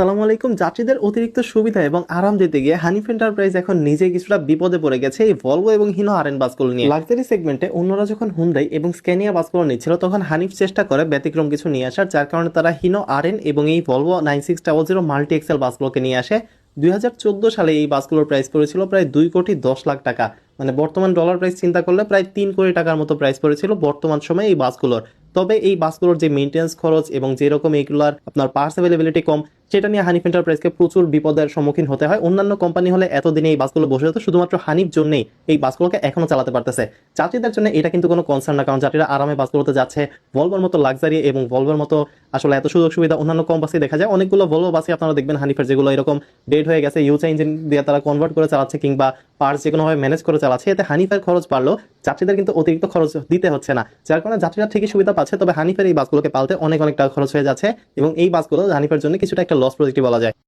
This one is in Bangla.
আসসালামু আলাইকুম। যাত্রীদের অতিরিক্ত সুবিধা এবং আরাম দিতে গিয়ে হানিফ এন্টারপ্রাইজ এখন নিজে কিছুটা বিপদে পড়ে গেছে। এই ভলভো এবং হিনো আরএন বাসগুলো নিয়ে। লাক্সারি সেগমেন্টে অন্যরা যখন হুন্দাই এবং স্ক্যানিয়া বাসগুলো নিচ্ছিল, তখন হানিফ চেষ্টা করে ব্যতিক্রম কিছু নিয়ে আসার, যার কারণে তারা হিনো আরএন এবং এই Volvo nine six double zero multi axle বাসগুলোকে নিয়ে আসে। দুই হাজার চোদ্দ সালে এই বাসগুলোর প্রাইস পড়েছিল প্রায় দুই কোটি দশ লাখ টাকা। মানে বর্তমান ডলার প্রাইস চিন্তা করলে প্রায় তিন কোটি টাকার মতো প্রাইস পড়েছিল বর্তমান সময়ে এই বাসগুলোর তবে এই বাসগুলোর যে মেনটেন্স খরচ এবং যেরকম এইগুলোর আপনার পার্স অ্যাভেলেবিলিটি কম সেটা নিয়ে হানিফ এন্টারপ্রাইজকে প্রচুর বিপদের সম্মুখীন হতে হয়। অন্যান্য কোম্পানি হলে এতদিনে এই বাসগুলো বসে যেত, শুধুমাত্র হানিফ জন্যই এই বাসগুলোকে এখনও চালাতে পারতেছে। যাত্রীদের জন্য এটা কিন্তু কোনো কনসার্ন না, কারণ যাত্রীরা আরামে বাসগুলোতে যাচ্ছে। ভলভোর মতো লাক্সারি এবং ভলভোর মতো আসলে এত সুযোগ সুবিধা অন্যান্য কম বাসে দেখা যায়। অনেকগুলো ভলভো বাসে আপনারা দেখবেন হানিফের যেগুলো এরকম ডেড হয়ে গেছে ইউচা ইঞ্জিন দিয়ে তারা কনভার্ট করে চালাচ্ছে কিংবা পার্টস যে কোনোভাবে ম্যানেজ করে চালাচ্ছে, এতে হানিফের খরচ বাড়লো। যাত্রীদের কিন্তু অতিরিক্ত খরচ দিতে হচ্ছে না। যার কারণে যাত্রীরা ঠিকই সুবিধা পাচ্ছে, তবে হানিফের এই বাসগুলোকে পালতে অনেক অনেক টাকা খরচ হয়ে যাচ্ছে এবং এই বাসগুলো হানিফের জন্য কিছুটা একটা লস প্রজেক্টই বলা যায়।